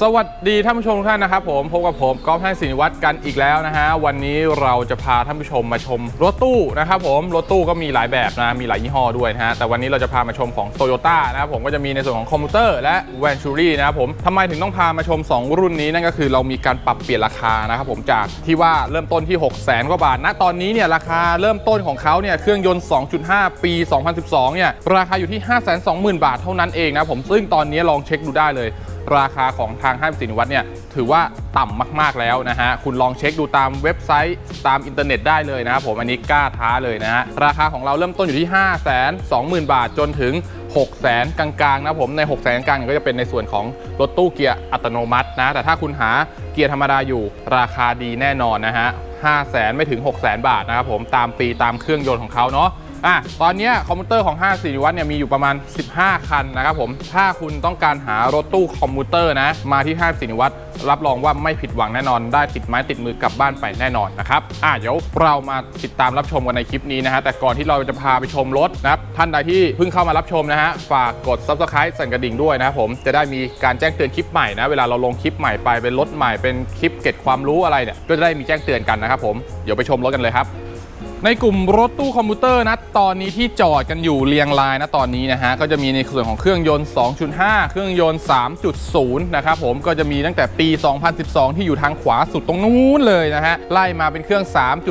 สวัสดีท่านผู้ชมทุกท่านนะครับผมพบกับผมก๊อฟท่านสินิวัตรกันอีกแล้วนะฮะวันนี้เราจะพาท่านผู้ชมมาชมรถตู้นะครับผมรถตู้ก็มีหลายแบบนะมีหลายยี่ห้อด้วยนะฮะแต่วันนี้เราจะพามาชมของ t o y ยต้นะครับผมก็จะมีในส่วนของคอมพิวเตอร์และ v e n t u r i นะครับผมทำไมถึงต้องพามาชม 2 รุ่นนี้นั่นก็คือเรามีการปรับเปลี่ยนราคานะครับผมจากที่ว่าเริ่มต้นที่ 6 0 0 0 0กว่าบาทณตอนนี้เนี่ยราคาเริ่มต้นของเขาเนี่ยเครื่องยนต์ 2.5 ปี 2012เนี่ยราคาอยู่ที่ 520,000 บาทเท่านั้นเองนะผมซึ่งตอนนี้ลองเช็คดูได้เลย ราคาของทางห้างสินวัตรเนี่ยถือว่าต่ำมาก ๆแล้วนะฮะคุณลองเช็คดูตามเว็บไซต์ตามอินเทอร์เน็ตได้เลยนะครับผมอันนี้กล้าท้าเลยนะฮะราคาของเราเริ่มต้นอยู่ที่ 5 2 0 0 0 0 บาทจนถึง 6 0 0 0 0 0กลางๆนะผมใน 6 0 0 0 0 0กลางก็จะเป็นในส่วนของรถตู้เกียร์อัตโนมัตินะแต่ถ้าคุณหาเกียร์ธรรมดาอยู่ราคาดีแน่นอนนะฮะ5 0 0 0 0 0ไม่ถึง 6 0 0 0 0บาทนะครับผมตามปีตามเครื่องยนต์ของเขาเนาะ อะตอนนี้คอมพิวเตอร์ของ5 4วัตเนี่ยมีอยู่ประมาณ 15 คันนะครับผม ถ้าคุณต้องการหารถตู้คอมพิวเตอร์นะ มาที่5 4วัตรับรองว่าไม่ผิดหวังแน่นอน ได้ติดไม้ติดมือกลับบ้านไปแน่นอนนะครับอะเดี๋ยวเรามาติดตามรับชมกันในคลิปนี้นะฮะแต่ก่อนที่เราจะพาไปชมรถนะครับท่านใดที่เพิ่งเข้ามารับชมนะฮะฝากกด subscribe สั่นกระดิ่งด้วยนะครับผมจะได้มีการแจ้งเตือนคลิปใหม่นะเวลาเราลงคลิปใหม่ไปเป็นรถใหม่เป็นคลิปเก็บความรู้อะไรเนี่ยก็จะได้มีแจ้งเตือนกันนะครับผมเดี๋ยวไปชมรถกันเลยครับ ในกลุ่มรถตู้คอมพิวเตอร์นะตอนนี้ที่จอดกันอยู่เรียงรายนะตอนนี้นะฮะก็จะมีในส่วนของเครื่องยนต์ 2.5 เครื่องยนต์ 3.0 นะครับผมก็จะมีตั้งแต่ปี 2012 ที่อยู่ทางขวาสุดตรงนู้นเลยนะฮะไล่มาเป็นเครื่อง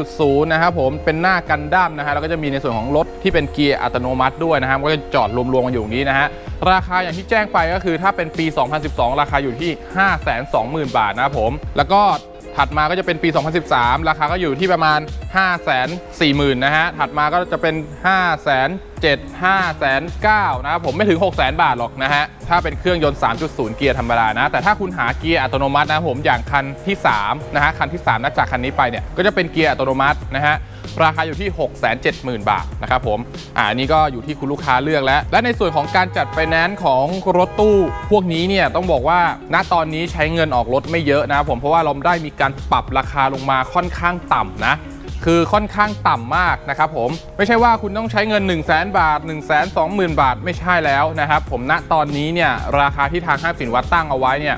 3.0 นะครับผมเป็นหน้ากันดั้มนะฮะแล้วก็จะมีในส่วนของรถที่เป็นเกียร์อัตโนมัติด้วยนะฮะก็จะจอดรวมๆกันอยู่ตรงนี้นะฮะราคาอย่างที่แจ้งไปก็คือถ้าเป็นปี 2012 ราคาอยู่ที่ 520,000 บาทนะครับผมแล้วก็ ถัดมาก็จะเป็นปี 2013 ราคาก็อยู่ที่ประมาณ 5 4 0 0 0 0นะฮะถัดมาก็จะเป็น 5 0 0 0 0 5 9 0 0นะครับผมไม่ถึง 6 0 0 0 0บาทหรอกนะฮะ ถ้าเป็นเครื่องยนต์ 3.0 เกียร์ธรรมดานะ แต่ถ้าคุณหาเกียร์อัตโนมัตินะผมอย่างคันที่3นะฮะคันที่3นะจากคันนี้ไปเนี่ยก็จะเป็นเกียร์อัตโนมัตินะฮะราคาอยู่ที่ 670,000 บาทนะครับผม อ่านี้ก็อยู่ที่คุณลูกค้าเลือกแล้ว และในส่วนของการจัดไฟแนนซ์ของรถตู้ พวกนี้เนี่ยต้องบอกว่าณตอนนี้ใช้เงินออกรถไม่เยอะนะครับผมเพราะว่าเราได้มีการปรับราคาลงมาค่อนข้างต่ำนะ คือค่อนข้างต่ำมากนะครับผมไม่ใช่ว่าคุณต้องใช้เงิน 1 0 0 0 0แบาท 1 2 0 0 0 0 บาทไม่ใช่แล้วนะครับ ผมณตอนนี้เนี่ยราคาที่ทางห้างสินวัดตั้งเอาไว้เนี่ย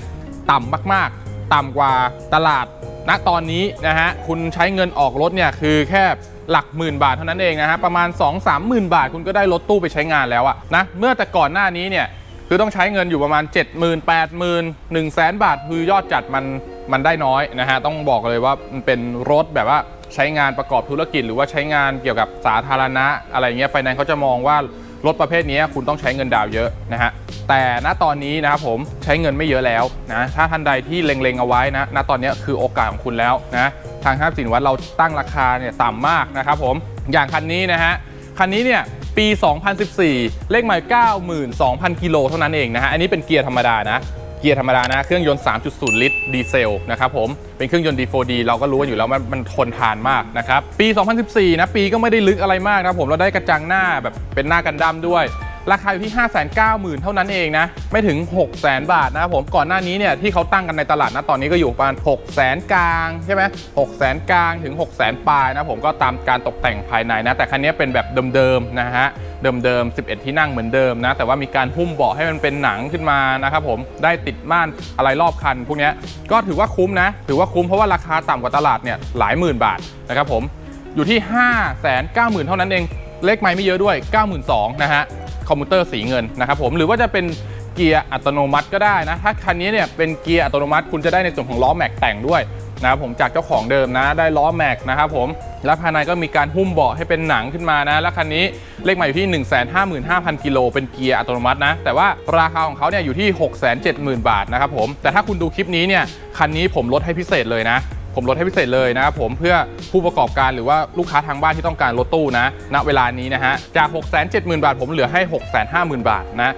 ต่ำมากๆ ต่ำกว่าตลาดณตอนนี้นะฮะคุณใช้เงินออกรถเนี่ยคือแค่หลักหมื่นบาทเท่านั้นเองนะฮะประมาณ 2 3หมื่นบาท คุณก็ได้รถตู้ไปใช้งานแล้วอะนะเมื่อแต่ก่อนหน้านี้เนี่ยคือต้องใช้เงินอยู่ประมาณ 7 0 0 0 0 8 0 0 0 0 1 0 0 0 0 0บาท คือยอดจัดมันมันได้น้อยนะฮะต้องบอกเลยว่ามันเป็นรถแบบว่า ใช้งานประกอบธุรกิจ หรือว่าใช้งานเกี่ยวกับสาธารณะ อะไรเงี้ยไฟแนนซ์เขาจะมองว่ารถประเภทนี้คุณต้องใช้เงินดาวเยอะนะฮะแต่ณตอนนี้นะครับผมใช้เงินไม่เยอะแล้วนะถ้าท่านใดที่เล็งๆเอาไว้นะณตอนนี้คือโอกาสของคุณแล้วนะทางห้างสินวัตเราตั้งราคาเนี่ยต่ำมากนะครับผมอย่างคันนี้นะฮะคันนี้เนี่ยปี 2014 เลขหมาย92,000 กิโลเท่านั้นเองนะฮะ อันนี้เป็นเกียร์ธรรมดานะ เกียร์ธรรมดานะ เครื่องยนต์ 3.0 ลิตรดีเซลนะครับผม เป็นเครื่องยนต์ D4D เราก็รู้กันอยู่แล้วมันมันทนทานมากนะครับ ปี 2014 นะ ปีก็ไม่ได้ลึกอะไรมากนะครับผม เราได้กระจังหน้าแบบเป็นหน้ากันดั้มด้วย ราคาอยู่ที่ 590,000 เท่านั้นเองนะ ไม่ถึง 600,000 บาทนะครับผม ก่อนหน้านี้เนี่ยที่เขาตั้งกันในตลาดนะ ตอนนี้ก็อยู่ประมาณ 600,000 กลางใช่ไหม600,000 กลางถึง 600,000 ปลายนะผม ก็ตามการตกแต่งภายในนะ แต่คันนี้เป็นแบบเดิมๆนะฮะ เดิมๆ 11 ที่นั่งเหมือนเดิมนะ แต่ว่ามีการหุ้มเบาะให้มันเป็นหนังขึ้นมานะครับผม ได้ติดม่านอะไรรอบคันพวกนี้ก็ถือว่าคุ้มนะ ถือว่าคุ้มเพราะว่าราคาต่ำกว่าตลาดเนี่ยหลายหมื่นบาทนะครับผม อยู่ที่ 5 9 0 0 0 0 เท่านั้นเอง เลขไม่ไม่เยอะด้วย 92,000นะฮะ คอมพิวเตอร์สีเงินนะครับผม หรือว่าจะเป็นเกียร์อัตโนมัติก็ได้นะ ถ้าคันนี้เนี่ยเป็นเกียร์อัตโนมัติคุณจะได้ในส่วนของล้อแม็กแต่งด้วย นะครับผมจากเจ้าของเดิมนะได้ล้อแม็กนะครับผมแล้วภายในก็มีการหุ้มเบาะให้เป็นหนังขึ้นมานะแล้วคันนี้เลขหมายอยู่ที่ 155,000 กิโลเป็นเกียร์อัตโนมัตินะ แต่ว่าราคาของเขาเนี่ยอยู่ที่ 670,000 บาทนะครับผมแต่ถ้าคุณดูคลิปนี้เนี่ยคันนี้ผมลดให้พิเศษเลยนะ ผมลดให้พิเศษเลยนะครับผมเพื่อผู้ประกอบการหรือว่าลูกค้าทางบ้านที่ต้องการรถตู้นะณเวลานี้นะฮะจาก 670,000 บาท ผมเหลือให้ 650,000 บาทนะ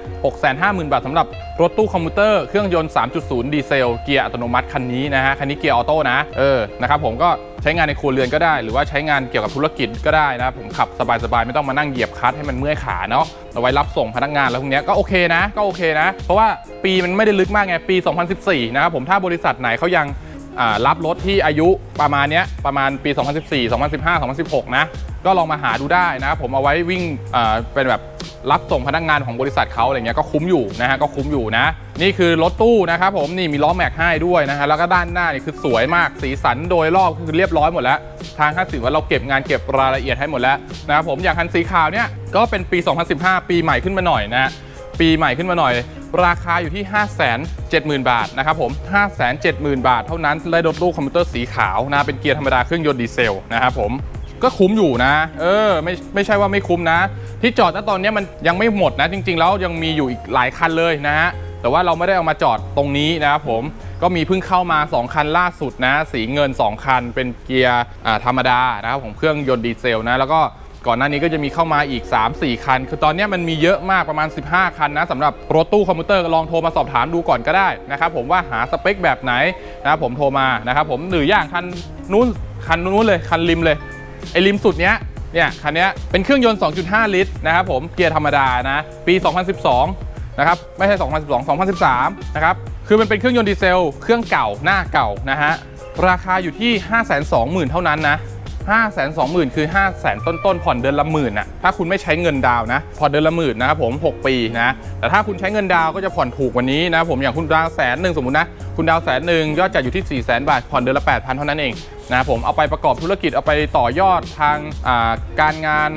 650,000 บาทสำหรับรถตู้คอมพิวเตอร์เครื่องยนต์ 3.0 ดีเซล เกียร์อัตโนมัติคันนี้นะฮะคันนี้เกียร์ออโต้นะเออนะครับผมก็ใช้งานในครัวเรือนก็ได้ หรือว่าใช้งานเกี่ยวกับธุรกิจก็ได้นะผมขับสบายๆ ไม่ต้องมานั่งเหยียบคลัตช์ให้มันเมื่อยขาเนาะเอาไว้รับส่งพนักงานแล้วพวกเนี้ยก็โอเคนะก็โอเคนะ เพราะว่าปีมันไม่ได้ลึกมากไงปี 2014 นะครับผมถ้าบริษัทไหนเขายัง รับรถที่อายุประมาณนี้ประมาณปี 2014 2015 2016 นะ ก็ลองมาหาดูได้นะผมเอาไว้วิ่งเป็นแบบรับส่งพนักงานของบริษัทเขาอะไรเงี้ยก็คุ้มอยู่นะฮะก็คุ้มอยู่นะ นี่คือรถตู้นะครับผมนี่มีล้อแม็กให้ด้วยนะฮะแล้วก็ด้านหน้านี่คือสวยมากสีสันโดยรอบคือเรียบร้อยหมดแล้ว ทางค่าสิว่าเราเก็บงานเก็บรายละเอียดให้หมดแล้วนะครับผมอย่างคันสีขาวเนี่ยก็เป็นปี 2015 ปีใหม่ขึ้นมาหน่อยนะ ปีใหม่ขึ้นมาหน่อย ราคาอยู่ที่ 570,000 บาทนะครับผม 570,000 บาทเท่านั้นได้รถตู้คอมพิวเตอร์สีขาวนะเป็นเกียร์ธรรมดาเครื่องยนต์ดีเซลนะครับผมก็คุ้มอยู่นะ เออ ไม่ ไม่ใช่ว่าไม่คุ้มนะ ที่จอดณตอนนี้มันยังไม่หมดนะ จริง ๆ แล้วยังมีอยู่อีกหลายคันเลยนะฮะ แต่ว่าเราไม่ได้เอามาจอดตรงนี้นะครับผม ก็มีเพิ่งเข้ามา 2 คันล่าสุดนะ สีเงิน 2 คัน เป็นเกียร์อ่าธรรมดานะครับของเครื่องยนต์ดีเซลนะ แล้วก็ ก่อนหน้านี้ก็จะมีเข้ามาอีก 3-4 คัน คือตอนนี้มันมีเยอะมากประมาณ 15 คันนะสำหรับรถตู้คอมพิวเตอร์ลองโทรมาสอบถามดูก่อนก็ได้นะครับผมว่าหาสเปคแบบไหนนะครับผมโทรมานะครับผมหรืออย่างคันนู้นคันนู้นเลยคันริมเลยไอ้ริมสุดเนี้ยเนี่ยคันนี้เป็นเครื่องยนต์ 2.5 ลิตรนะครับผมเกียร์ธรรมดานะปี 2012 นะครับไม่ใช่ 2012 2013 นะครับคือมันเป็นเครื่องยนต์ดีเซล เครื่องเก่าหน้าเก่านะฮะราคาอยู่ที่ 520,000 เท่านั้นนะ 520,000 คือ 500,000 ต้นๆ ผ่อนเดือนละหมื่นน่ะถ้าคุณไม่ใช้เงินดาวนะ ผ่อนเดือนละหมื่นนะครับผม 6 ปีนะ แต่ถ้าคุณใช้เงินดาวก็จะผ่อนถูกกว่านี้นะผม อย่างคุณดาวแสนหนึ่งสมมุตินะ คุณดาวแสนหนึ่งยอดจ่ายอยู่ที่ 4 0 0 0 0 0บาท ผ่อนเดือนละ 8,000 เท่านั้นเองนะครับผม เอาไปประกอบธุรกิจ เอาไปต่อยอดทางการงาน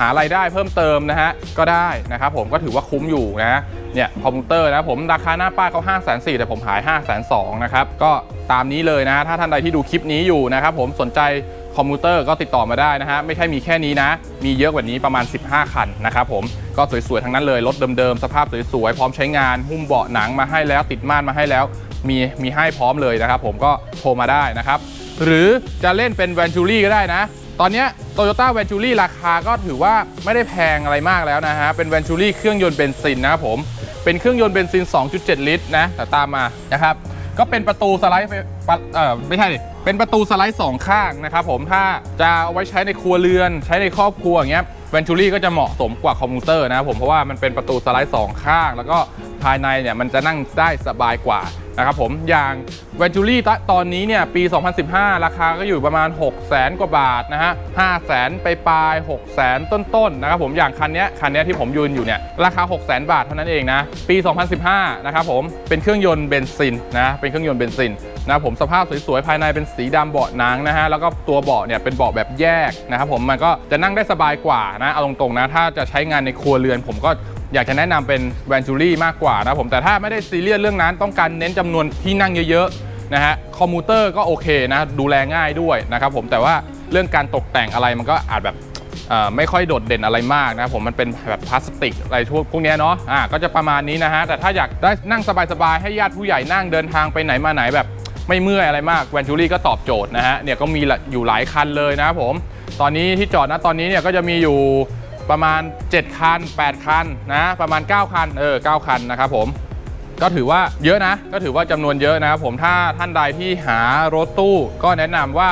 หารายได้เพิ่มเติมนะฮะ ก็ได้นะครับผม ก็ถือว่าคุ้มอยู่นะ เนี่ยคอมพิวเตอร์นะผม ราคาหน้าป้ายเขา5 4 0 0 0แต่ผมขาย 5 2 0 0 0นะครับ ก็ตามนี้เลยนะ ถ้าท่านใดที่ดูคลิปนี้อยู่นะครับผม สนใจ คอมพิวเตอร์ก็ติดต่อมาได้นะฮะไม่ใช่มีแค่นี้นะ มีเยอะกว่านี้ประมาณ 15 คันนะครับผมก็สวยๆทั้งนั้นเลยรถเดิมๆ สภาพสวยๆ พร้อมใช้งาน หุ้มเบาะหนังมาให้แล้ว ติดม่านมาให้แล้ว มีมีให้พร้อมเลยนะครับผมก็โทรมาได้นะครับ หรือจะเล่นเป็นแวนจูรี่ก็ได้นะ ตอนเนี้ย Toyota v e n t u r i ราคาก็ถือว่าไม่ได้แพงอะไรมากแล้วนะฮะเป็น v e n t u r i เครื่องยนต์เบนซินนะครับผมเป็นเครื่องยนต์เบนซิน 2.7 ลิตรนะแต่ตามมานะครับ ก็เป็นประตูสไลด์ไฟปะเออไม่ใช่ดิเป็นประตูสไลด์สองข้างนะครับผมถ้าจะเอาไว้ใช้ในครัวเรือน ใช้ในครอบครัวอย่างเงี้ย v e n t u r i ก็จะเหมาะสมกว่าคอมพิวเตอร์นะครับผมเพราะว่ามันเป็นประตูสไลด์สองข้าง แล้วก็ภายในเนี่ยมันจะนั่งได้สบายกว่า นะครับผมอย่าง v e n t u r i ตอนนี้เนี่ยปี 2015 ราคาก็อยู่ประมาณ 6 0แสนกว่าบาทนะฮะ5แสนไปปลาย6แสนต้นๆนะครับผมอย่างคันนี้คันนี้ที่ผมยืนอยู่เนี่ยราคา 6 0แสนบาทเท่านั้นเองนะปี 2015 นะครับผมเป็นเครื่องยนต์เบนซินนะเป็นเครื่องยนต์เบนซินนะผมสภาพสวยๆภายในเป็นสีดำเบาะหนังนะฮะแล้วก็ตัวเบาะเนี่ยเป็นเบาะแบบแยกนะครับผมมันก็จะนั่งได้สบายกว่านะเอาตรงๆนะถ้าจะใช้งานในครัวเรือนผมก็ อยากจะแนะนำเป็นแวนจูรี่มากกว่านะผมแต่ถ้าไม่ได้ซีเรียสเรื่องนั้น ต้องการเน้นจำนวนที่นั่งเยอะๆนะฮะคอมมูเตอร์ก็โอเคนะดูแลง่ายด้วยนะครับผมแต่ว่าเรื่องการตกแต่งอะไรมันก็อาจแบบไม่ค่อยโดดเด่นอะไรมากนะผมมันเป็นแบบพลาสติกอะไรพวกพวกเนี้ยเนาะอ่าก็จะประมาณนี้นะฮะแต่ถ้าอยากได้นั่งสบายๆ ให้ญาติผู้ใหญ่นั่งเดินทางไปไหนมาไหนแบบไม่เมื่อยอะไรมากแวนจูรี่ก็ตอบโจทย์นะฮะเนี่ยก็มีอยู่หลายคันเลยนะครับผม ตอนนี้ที่จอดนะตอนนี้เนี่ยก็จะมีอยู่ ประมาณ 7 คัน 8 คันนะ ประมาณ 9 คัน เออ 9 คันนะครับผม ก็ถือว่าเยอะนะ ก็ถือว่าจำนวนเยอะนะครับผม ถ้าท่านใดที่หารถตู้ก็แนะนำว่า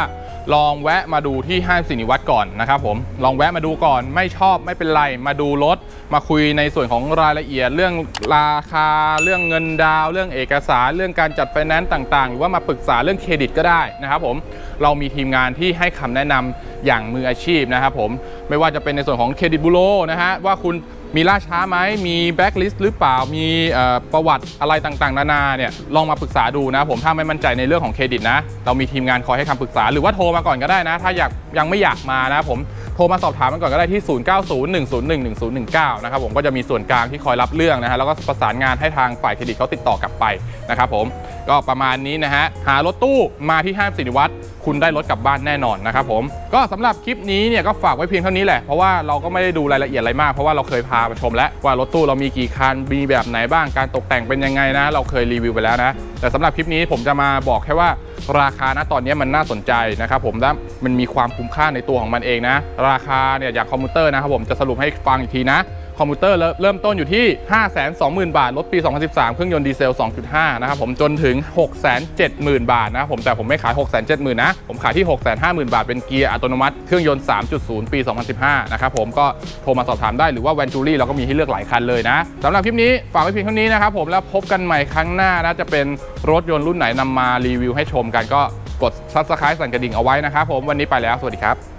ลองแวะมาดูที่ห้างสินิวัตรก่อนนะครับผมลองแวะมาดูก่อนไม่ชอบไม่เป็นไร มาดูรถ มาคุยในส่วนของรายละเอียด เรื่องราคา เรื่องเงินดาว เรื่องเอกสาร เรื่องการจัดไฟแนนซ์ต่างๆ หรือว่ามาปรึกษาเรื่องเครดิตก็ได้นะครับผมเรามีทีมงานที่ให้คำแนะนำอย่างมืออาชีพนะครับผมไม่ว่าจะเป็นในส่วนของเครดิตบูโรนะฮะว่าคุณ มีล่าช้าไหมมีแบ็กลิสต์หรือเปล่ามีประวัติอะไรต่างๆ นานาเนี่ยลองมาปรึกษาดูนะผมถ้าไม่มั่นใจในเรื่องของเครดิตนะ เรามีทีมงานคอยให้คำปรึกษาหรือว่าโทรมาก่อนก็ได้นะ ถ้าอยากยังไม่อยากมานะผมโทรมาสอบถามกันก่อนก็ได้ที่ 0901011019 นะครับผมก็จะมีส่วนกลางที่คอยรับเรื่องนะฮะแล้วก็ประสานงานให้ทางฝ่ายเครดิตเขาติดต่อกลับไปนะครับผมก็ประมาณนี้นะฮะ หารถตู้มาที่ห้างสินิวัตรคุณได้รถกลับบ้านแน่นอนนะครับผม ก็สำหรับคลิปนี้เนี่ยก็ฝากไว้เพียงเท่านี้แหละ เพราะว่าเราก็ไม่ได้ดูรายละเอียดอะไรมาก เพราะว่าเราเคยพามาชมแล้วว่ารถตู้เรามีกี่คัน มีแบบไหนบ้าง การตกแต่งเป็นยังไงนะ เราเคยรีวิวไปแล้วนะ แต่สำหรับคลิปนี้ผมจะมาบอกแค่ว่าราคาณตอนนี้มันน่าสนใจนะครับผมและมันมีความคุ้มค่าในตัวของมันเองนะ ราคาเนี่ยอย่างคอมพิวเตอร์นะครับผมจะสรุปให้ฟังอีกทีนะ คอมพิวเตอร์เริ่มต้นอยู่ที่ 520,000 บาท รถปี 2013 เครื่องยนต์ดีเซล 2.5 นะครับผมจนถึง 670,000 บาทนะผมแต่ผมไม่ขาย 670,000 นะ ผมขายที่ 650,000 บาท เป็นเกียร์อัตโนมัติเครื่องยนต์ 3.0 ปี 2015 นะครับผมก็โทรมาสอบถามได้หรือว่าแวนจูรี่เราก็มีให้เลือกหลายคันเลยนะสำหรับคลิปนี้ฝากไว้เพียงเท่านี้นะครับผมแล้วพบกันใหม่ครั้งหน้านะจะเป็นรถยนต์รุ่นไหนนำมารีวิวให้ชมกันก็กด subscribe สั่นกระดิ่งเอาไว้นะครับผมวันนี้ไปแล้วสวัสดีครับ